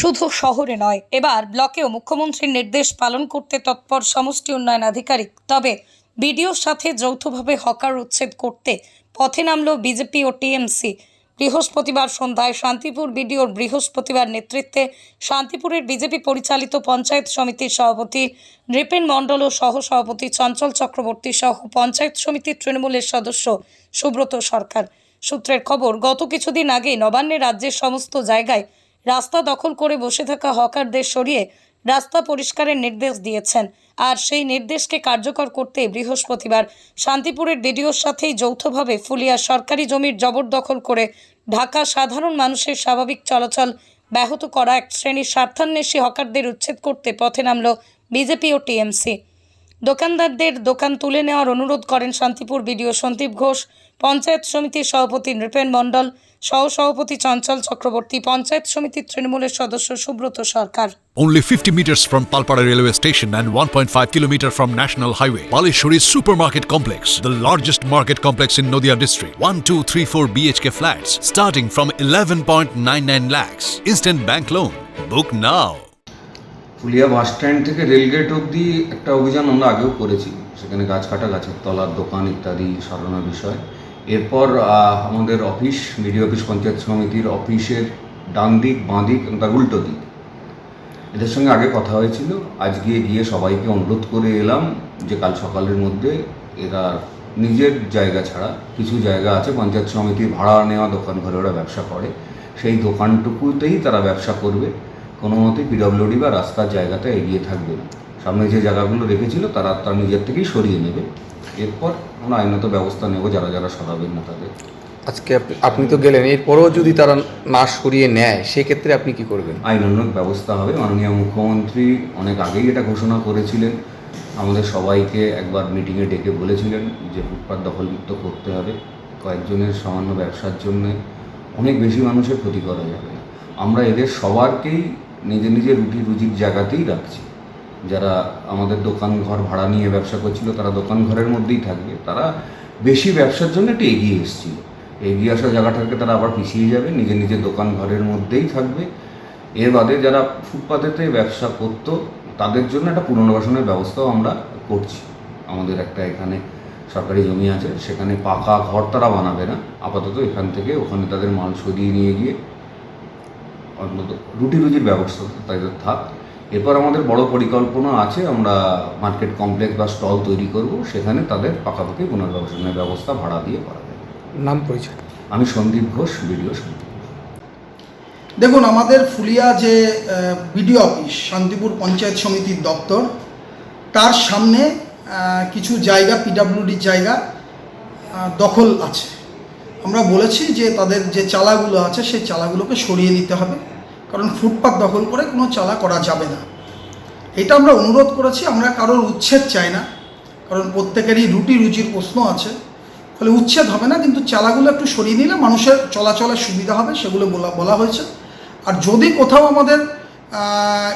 শুধু শহরে নয়, এবার ব্লকেও মুখ্যমন্ত্রীর নির্দেশ পালন করতে তৎপর সমষ্টি উন্নয়ন আধিকারিক। তবে বিডিওর সাথে যৌথভাবে হকার উচ্ছেদ করতে পথে নামল বিজেপি ও টিএমসি। বৃহস্পতিবার সন্ধ্যায় শান্তিপুর বিডিওর বৃহস্পতিবার নেতৃত্বে শান্তিপুরের বিজেপি পরিচালিত পঞ্চায়েত সমিতির সভাপতি নৃপেন মণ্ডল ও সহ সভাপতি চঞ্চল চক্রবর্তী সহ পঞ্চায়েত সমিতির তৃণমূলের সদস্য সুব্রত সরকার। সূত্রের খবর, গত কিছুদিন আগে নবান্নে রাজ্যের সমস্ত জায়গায় রাস্তা দখল করে বসে থাকা হকারদের সরিয়ে রাস্তা পরিষ্কারের নির্দেশ দিয়েছেন। আর সেই নির্দেশকে কার্যকর করতে বৃহস্পতিবার শান্তিপুরের বিডিওর সাথেই যৌথভাবে ফুলিয়া সরকারি জমির জবরদখল করে ঢাকা সাধারণ মানুষের স্বাভাবিক চলাচল ব্যাহত করা এক শ্রেণির স্বার্থান্বেষী হকারদের উচ্ছেদ করতে পথে নামল বিজেপি ও টিএমসি। দোকানদারদের দোকান তুলে নেওয়ার অনুরোধ করেন শান্তিপুর বিডিও সন্দীপ ঘোষ পঞ্চায়েত সমিতির সভাপতি নৃপেন মণ্ডল সহ সভাপতি চঞ্চল চক্রবর্তী পঞ্চায়েত সমিতির তৃণমূলের সদস্য Subrata Sarkar Only 50 meters from Palpara railway station and 1.5 kilometer from National Highway. Palishuri Supermarket Complex, the largest market complex in Noida district. 1, 2, 3, 4 BHK flats starting from 11.99 lakhs. Instant bank loan. Book now. Phulia bus stand থেকে rail gate অবধি একটা অভিযান আমরা আগেও করেছি। সেখানে গাছ কাটা, গাছের তলার দোকান ইত্যাদি সরানোর বিষয়। এরপর আমাদের অফিস বিডিও অফিস, পঞ্চায়েত সমিতির অফিসের ডান দিক, বাঁ দিক, এবং তার উল্টো দিক। এদের সঙ্গে আগে কথা হয়েছিল। আজকে গিয়ে সবাইকে অনুরোধ করে এলাম যে কাল সকালের মধ্যে এরা নিজের জায়গা ছাড়া কিছু জায়গা আছে, পঞ্চায়েত সমিতির ভাড়া নেওয়া দোকান ঘরে ওরা ব্যবসা করে। সেই দোকানটুকুতেই তারা ব্যবসা করবে। কোনো মতে পিডব্লিউডি বা রাস্তার জায়গাতে এগিয়ে থাকবে। সামনে যে জায়গাগুলো রেখেছিল তারা তার নিজের থেকেই সরিয়ে নেবে। এরপর আমরা আইনত ব্যবস্থা নেব যারা যারা সরাবেন না তাদের। আজকে আপনি- তো গেলেন এরপরেও যদি তারা না সরিয়ে নেয় সেক্ষেত্রে আপনি কি করবেন? আইন আইনানুগ ব্যবস্থা হবে। মাননীয় মুখ্যমন্ত্রী অনেক আগেই এটা ঘোষণা করেছিলেন। আমাদের সবাইকে একবার মিটিংয়ে ডেকে বলেছিলেন যে ফুটপাত দখলমুক্ত করতে হবে। কয়েকজনের সামান্য ব্যবসার জন্য অনেক বেশি মানুষের ক্ষতি করা যাবে আমরা এদের সবারকেই নিজের নিজে রুটি রুজির জায়গাতেই রাখছি। যারা আমাদের দোকান ঘর ভাড়া নিয়ে ব্যবসা করছিল, তারা দোকান ঘরের মধ্যেই থাকবে। তারা বেশি ব্যবসার জন্য একটু এগিয়ে এসেছিল। এগিয়ে আসা জায়গাটাকে তারা আবার পিছিয়ে যাবে নিজের নিজের দোকান ঘরের মধ্যেই থাকবে। এর বাদে যারা ফুটপাতেতে ব্যবসা করতো, তাদের জন্য একটা পুনর্বাসনের ব্যবস্থাও আমরা করছি। আমাদের একটা এখানে সরকারি জমি আছে, সেখানে পাকা ঘর তারা বানাবে না। আপাতত এখান থেকে ওখানে তাদের মাল সরিয়ে নিয়ে গিয়ে রুটি রুজির ব্যবস্থা তাদের থাক। এরপর আমাদের বড় পরিকল্পনা আছে আমরা মার্কেট কমপ্লেক্স বা স্টল তৈরি করব সেখানে তাদের পাকাপাকি পুনর্বাসনের ব্যবস্থা ভাড়া দিয়ে করা যাবে নাম পরিচয়। আমি সন্দীপ ঘোষ বিডিও সন্দীপ দেখুন আমাদের ফুলিয়া যে বিডিও অফিস শান্তিপুর পঞ্চায়েত সমিতির দপ্তর তার সামনে কিছু জায়গা পিডাব্লিউডির জায়গা দখল আছে। আমরা বলেছি যে তাদের যে চালাগুলো আছে সেই চালাগুলোকে সরিয়ে নিতে হবে। কারণ ফুটপাত দখল করে কোনো চালা করা যাবে না। এটা আমরা অনুরোধ করেছি আমরা কারোর উচ্ছেদ চাই না। কারণ প্রত্যেকেরই রুটি রুচির প্রশ্ন আছে। ফলে উচ্ছেদ হবে না কিন্তু চালাগুলো একটু সরিয়ে নিলে মানুষের চলাচলের সুবিধা হবে সেগুলো বলা বলা হয়েছে। আর যদি কোথাও আমাদের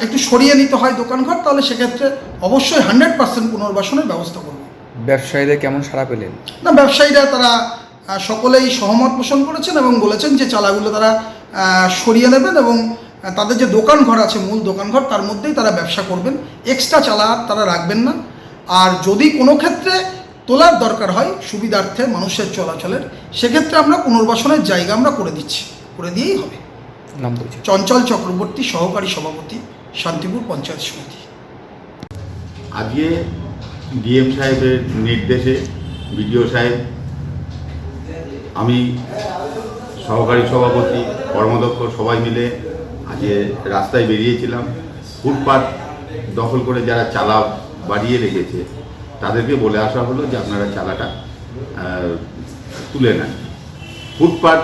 একটু সরিয়ে নিতে হয় দোকানঘর তাহলে সেক্ষেত্রে অবশ্যই হান্ড্রেড পার্সেন্ট পুনর্বাসনের ব্যবস্থা করব। ব্যবসায়ীদের কেমন সাড়া পেলেন? না ব্যবসায়ীরা তারা সকলেই সহমত পোষণ করেছেন এবং বলেছেন যে চালাগুলো তারা সরিয়ে নেবেন এবং তাদের যে দোকান ঘর আছে মূল দোকান ঘর তার মধ্যেই তারা ব্যবসা করবেন। এক্সট্রা চালা তারা রাখবেন না। আর যদি কোনো ক্ষেত্রে তোলার দরকার হয় সুবিধার্থে মানুষের চলাচলের সেক্ষেত্রে আমরা পুনর্বাসনের জায়গা আমরা করে দিচ্ছি। করে দিয়েই হবে। নাম চঞ্চল চক্রবর্তী সহকারী সভাপতি শান্তিপুর পঞ্চায়েত সমিতি। আজকে ডিএম সাহেবের নির্দেশে বিডিও সাহেব আমি সহকারী সভাপতি কর্মদক্ষ সবাই মিলে আজকে রাস্তায় বেরিয়েছিলাম। ফুটপাত দখল করে যারা চালা বাড়িয়ে রেখেছে, তাদেরকে বলে আসা হলো যে আপনারা চালাটা তুলে নেন। ফুটপাত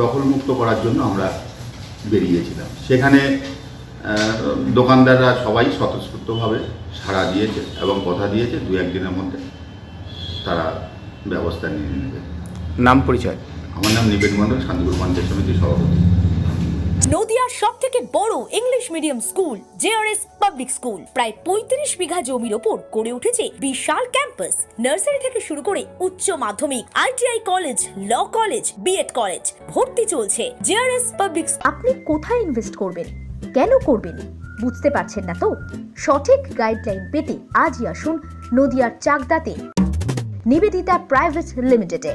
দখলমুক্ত করার জন্য আমরা বেরিয়েছিলাম। সেখানে দোকানদাররা সবাই স্বতঃস্ফূর্তভাবে সাড়া দিয়েছে এবং কথা দিয়েছে। দু একদিনের মধ্যে তারা ব্যবস্থা নিয়ে নেবে। নাম পরিচয়। আমার নাম নিবেদ মণ্ডল শান্তিপুর পঞ্চায়েত সমিতির সভাপতি। নদিয়ার সব থেকে বড় English medium school JRS public school. প্রায় পঁয়ত্রিশ বিঘা জমির ওপর গড়ে উঠেছে বিশাল ক্যাম্পাস। নার্সারি থেকে শুরু করে উচ্চ মাধ্যমিক ITI college law college BEd college ভর্তি চলছে। জেআরএস পাবলিক আপনি কোথায় ইনভেস্ট করবেন? কেন করবেন? বুঝতে পারছেন না তো? সঠিক গাইডলাইন পেতে আজই আসুন নদিয়ার চাকদাতে। নিবেদিতা প্রাইভেট লিমিটেডে